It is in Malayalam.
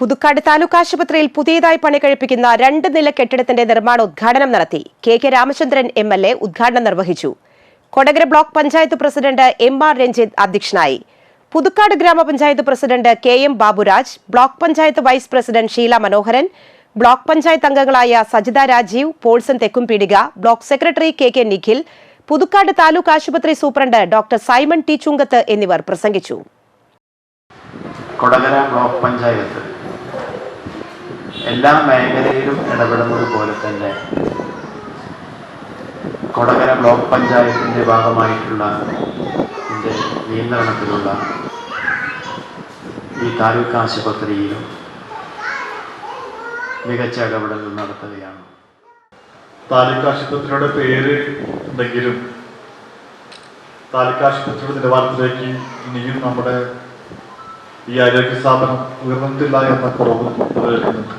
പുതുക്കാട് താലൂക്ക് ആശുപത്രിയിൽ പുതിയതായി പണി കഴിപ്പിക്കുന്ന രണ്ട് നില കെട്ടിടത്തിന്റെ നിർമ്മാണ ഉദ്ഘാടനം നടത്തി K K Ramachandran M L A ഉദ്ഘാടനം നിർവഹിച്ചു. Kodakara block panchayat president M R Ranjith അധ്യക്ഷനായി. പുതുക്കാട് ഗ്രാമപഞ്ചായത്ത് president K M Baburaj block panchayat vice president Sheela Manoharan block panchayat അംഗങ്ങളായ Sajitha Rajeev Paulson Thekkumpeedika block secretary K K Nikhil Puthukkad taluk ആശുപത്രി superintendent doctor Simon T Chungath എന്നിവർ പ്രസംഗിച്ചു. കൊടകര ബ്ലോക്ക് പഞ്ചായത്ത് എല്ലാ മേഖലയിലും ഇടപെടുന്നത് പോലെ തന്നെ കൊടകര ബ്ലോക്ക് പഞ്ചായത്തിന്റെ ഭാഗമായിട്ടുള്ള ഇതിന്റെ നിയന്ത്രണത്തിലുള്ള ഈ താലൂക്ക് ആശുപത്രിയിലും മികച്ച ഇടപെടൽ നടത്തുകയാണ്. താലൂക്ക് ആശുപത്രിയുടെ പേര് ഉണ്ടെങ്കിലും താലൂക്ക് ആശുപത്രിയുടെ നിലവാരത്തിലേക്ക് ഇനിയും നമ്മുടെ ഈ ആരോഗ്യ സ്ഥാപനം ഉയർന്നിട്ടില്ല എന്ന കുറവ് നിലനിൽക്കുന്നുണ്ട്.